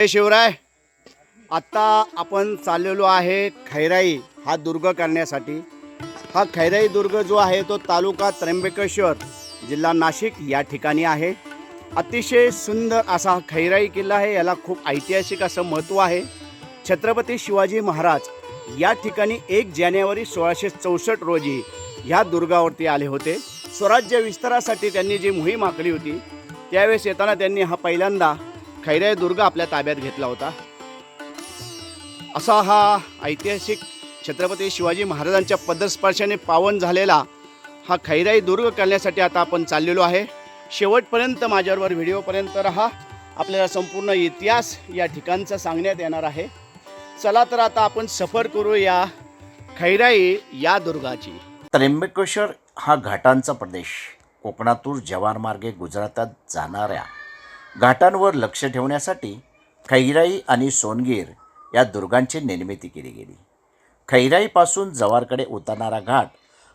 जय शिवराय. आत्ता आपण चाललेलो आहे खैराई हा दुर्ग करण्यासाठी. हा खैराई दुर्ग जो आहे तो तालुका त्र्यंबकेश्वर जिल्हा नाशिक या ठिकाणी आहे. अतिशय सुंदर असा हा खैराई किल्ला आहे याला खूप ऐतिहासिक असं महत्त्व आहे. छत्रपती शिवाजी महाराज या ठिकाणी एक जानेवारी सोळाशे चौसष्ट रोजी ह्या दुर्गावरती आले होते. स्वराज्य विस्तारासाठी त्यांनी जी मोहीम आखली होती त्यावेळेस येताना त्यांनी हा पहिल्यांदा खैराई दुर्ग आपल्या ताब्यात घेतला होता. असा हा ऐतिहासिक छत्रपती शिवाजी महाराजांच्या पदस्पर्शाने पावन झालेला हा खैराई दुर्ग करण्यासाठी आता आपण चाललेलो आहे. शेवटपर्यंत माझ्यावर व्हिडिओपर्यंत राहा. आपल्याला संपूर्ण इतिहास या ठिकाणचा सांगण्यात येणार आहे. चला तर आता आपण सफर करू या खैराई या दुर्गाची. त्र्यंबकेश्वर हा घाटांचा प्रदेश. कोकणातून जवारमार्गे गुजरातात जाणाऱ्या घाटांवर लक्ष ठेवण्यासाठी खैराई आणि सोनगीर या दुर्गांची निर्मिती केली गेली. खैराईपासून जवारकडे उतरणारा घाट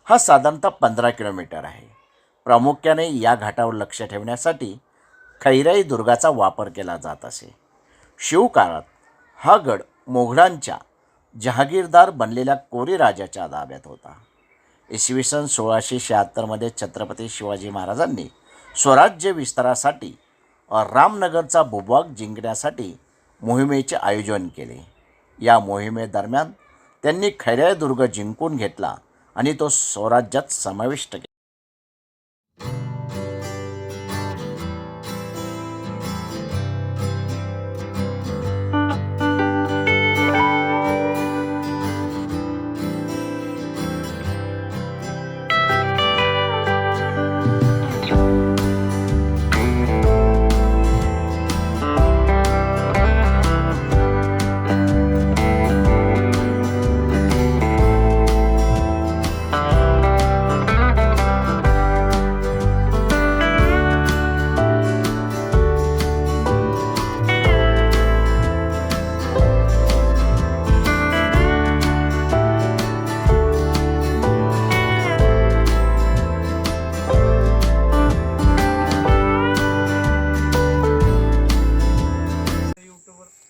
हा साधारणतः पंधरा किलोमीटर आहे. प्रामुख्याने या घाटावर लक्ष ठेवण्यासाठी खैराई दुर्गाचा वापर केला जात असे. शिवकाळात हा गड मोघलांच्या जहागीरदार बनलेल्या कोरी राजाच्या ताब्यात होता. इसवी सन सोळाशे शहात्तरमध्ये छत्रपती शिवाजी महाराजांनी स्वराज्य विस्तारासाठी रामनगरचा भूभाग जिंकण्यासाठी मोहिमेचे आयोजन केले. या मोहिमेदरम्यान त्यांनी खैराय दुर्ग जिंकून घेतला आणि तो स्वराज्यात समाविष्ट केला.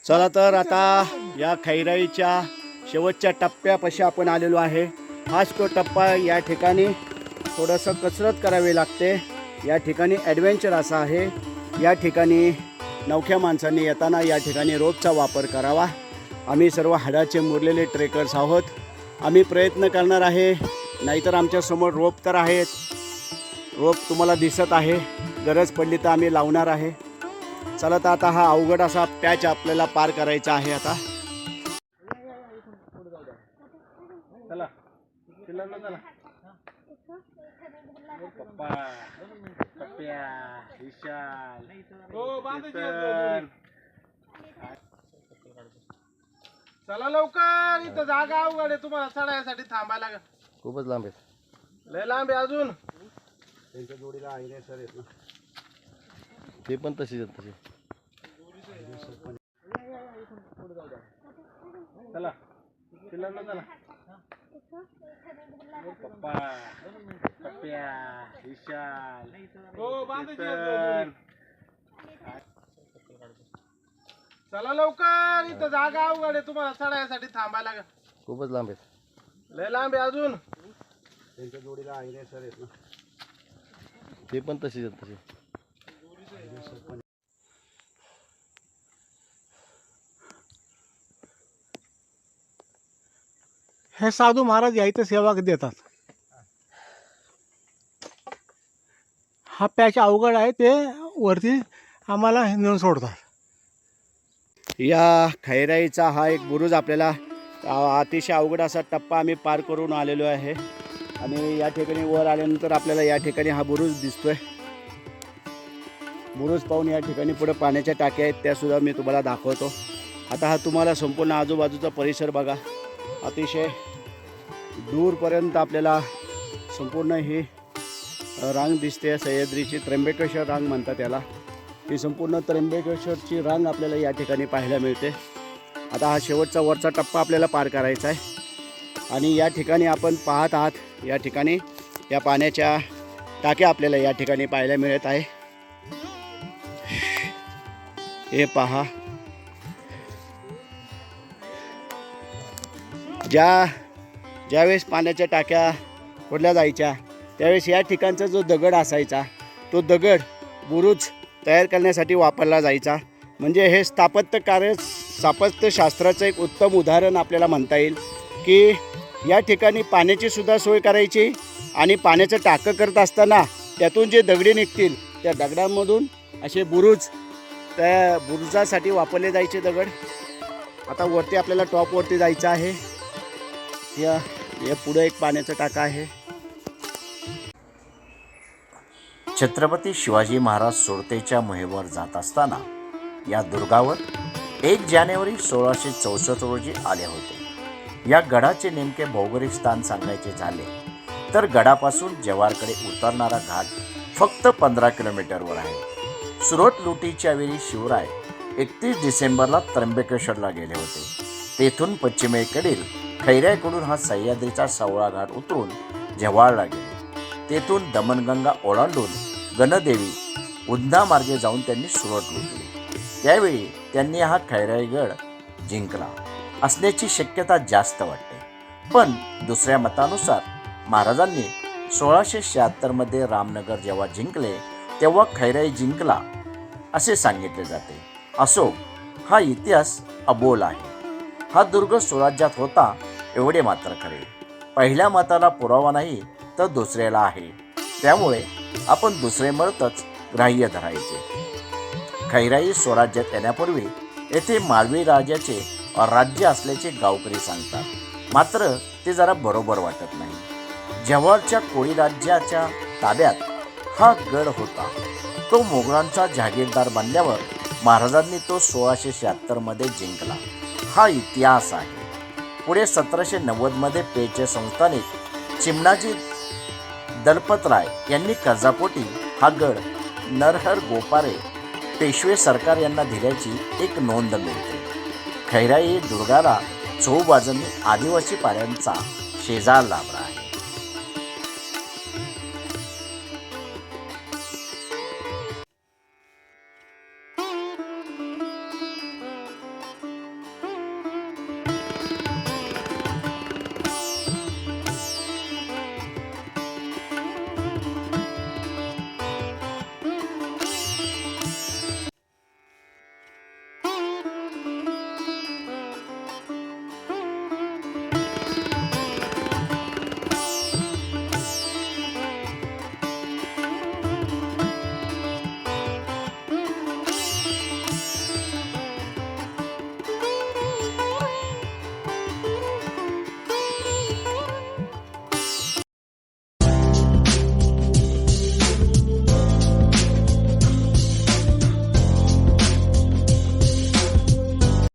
चला तर आता या खैराईच्या शेवटच्या टप्प्यापाशी आपण आलेलो आहे. हाच तो टप्पा या ठिकाणी थोडंसं कसरत करावी लागते. या ठिकाणी ॲडव्हेंचर असा आहे. या ठिकाणी नवख्या माणसांनी येताना या ठिकाणी रोपचा वापर करावा. आम्ही सर्व हाडाचे मुरलेले ट्रेकर्स आहोत. आम्ही प्रयत्न करणार आहे. नाहीतर आमच्यासमोर रोप तर आहेत रोप तुम्हाला दिसत आहे. गरज पडली तर आम्ही लावणार आहे. चला तर आता हा अवघड असा पॅच आपल्याला पार करायचा आहे आता. चला चला पप्पा पप्प्या विशाल केतन. चला लवकर इथं जागा अवघड आहे तुम्हाला चढायसाठी थांबायला. खूपच लांब आहेत. लय लांब आहे अजून. त्यांच्या जोडीला आईने सर आहेत ना. ते पण तशीच आहेत तशी. चला. पिल्लांना चला. पप्पा पप्प्या विशाल हो. चला लवकर इथं जागा अवघड आहे तुम्हाला चढायसाठी थांबायला लागेल. खूपच लांब आहेत. लय लांब आहे अजून. त्यांच्या जोडीला आईने सर आहेत ना ते पण तशीच आहेत तशी. हे साधू महाराज या इथे सेवा देतात. हा पॅच अवघड आहे ते वरती आम्हाला नेऊन सोडतात. या खैराईचा हा एक बुरुज आपल्याला अतिशय अवघड असा टप्पा आम्ही पार करून आलेलो आहे. आणि या ठिकाणी वर आल्यानंतर आपल्याला या ठिकाणी हा बुरुज दिसतोय. मुरुज पाहून या ठिकाणी पुढे पाण्याच्या टाक्या आहेत त्यासुद्धा मी तुम्हाला दाखवतो. आता हा तुम्हाला संपूर्ण आजूबाजूचा परिसर बघा. अतिशय दूरपर्यंत आपल्याला संपूर्ण ही रांग दिसते सह्याद्रीची त्र्यंबकेश्वर रांग म्हणतात त्याला ही संपूर्ण त्र्यंबकेश्वरची रांग आपल्याला या ठिकाणी पाहायला मिळते. आता हा शेवटचा वरचा टप्पा आपल्याला पार करायचा आहे. आणि या ठिकाणी आपण पाहत आहात या ठिकाणी या पाण्याच्या टाक्या आपल्याला या ठिकाणी पाहायला मिळत आहे. हे पहा. ज्या ज्यावेळेस पाण्याच्या टाक्या फोडल्या जायच्या त्यावेळेस या ठिकाणचा जो दगड असायचा तो दगड बुरुज तयार करण्यासाठी वापरला जायचा. म्हणजे हे स्थापत्य कार्य स्थापत्यशास्त्राचं एक उत्तम उदाहरण आपल्याला म्हणता येईल की या ठिकाणी पाण्याची सुद्धा सोय करायची आणि पाण्याचं टाकं करत असताना त्यातून जे दगडे निघतील त्या दगडांमधून असे बुरुज त्या बुरुजासाठी वापरले जायचे दगड. आता वरती आपल्याला टॉपवरती जायचं आहे. या या पुढं एक पाण्याचा टाका आहे. छत्रपती शिवाजी महाराज सोडतेच्या मोहिमेवर जात असताना या दुर्गावर एक जानेवारी सोळाशे चौसष्ट रोजी आले होते. या गडाचे नेमके भौगोलिक स्थान सांगायचे झाले तर गडापासून जव्हारकडे उतरणारा घाट फक्त पंधरा किलोमीटरवर आहे. सुरत लुटीच्या वेळी शिवराय एकतीस डिसेंबरला त्र्यंबकेश्वरला गेले होते. तेथून पश्चिमेकडील खैऱ्याकडून हा सह्याद्रीचा सावळा घाट उतरून जव्हारला गेले. तेथून दमनगंगा ओलांडून गणदेवी उधना मार्गे जाऊन त्यांनी सुरत लुटली. त्यावेळी त्यांनी हा खैरायगड जिंकला. असण्याची शक्यता जास्त वाटते. पण दुसऱ्या मतानुसार महाराजांनी सोळाशे शहात्तरमध्ये रामनगर जेव्हा जिंकले तेव्हा खैराई जिंकला असे सांगितले जाते. असो हा इतिहास अबोल आहे. हा दुर्ग स्वराज्यात होता एवढे मात्र खरे. पहिल्या मताला पुरावा नाही तर दुसऱ्याला आहे. त्यामुळे आपण दुसरे मरतच ग्राह्य धरायचे. खैराई स्वराज्यात येण्यापूर्वी येथे मालवी राजाचे राज्य असल्याचे गावकरी सांगतात. मात्र ते जरा बरोबर वाटत नाही. जव्हारच्या कोळी राज्याच्या ताब्यात हा गड होता. तो मोगलांचा जहागीरदार बनल्यावर महाराजांनी तो सोळाशे शहात्तरमध्ये जिंकला. हा इतिहास आहे. पुढे सतराशे नव्वदमध्ये पेचे संस्थानिक चिमणाजी दलपतराय यांनी कर्जापोटी हा गड नरहर गोपारे पेशवे सरकार यांना दिल्याची एक नोंद मिळते. खैराई दुर्गाला चहू आदिवासी पाड्यांचा शेजार लाभला आहे.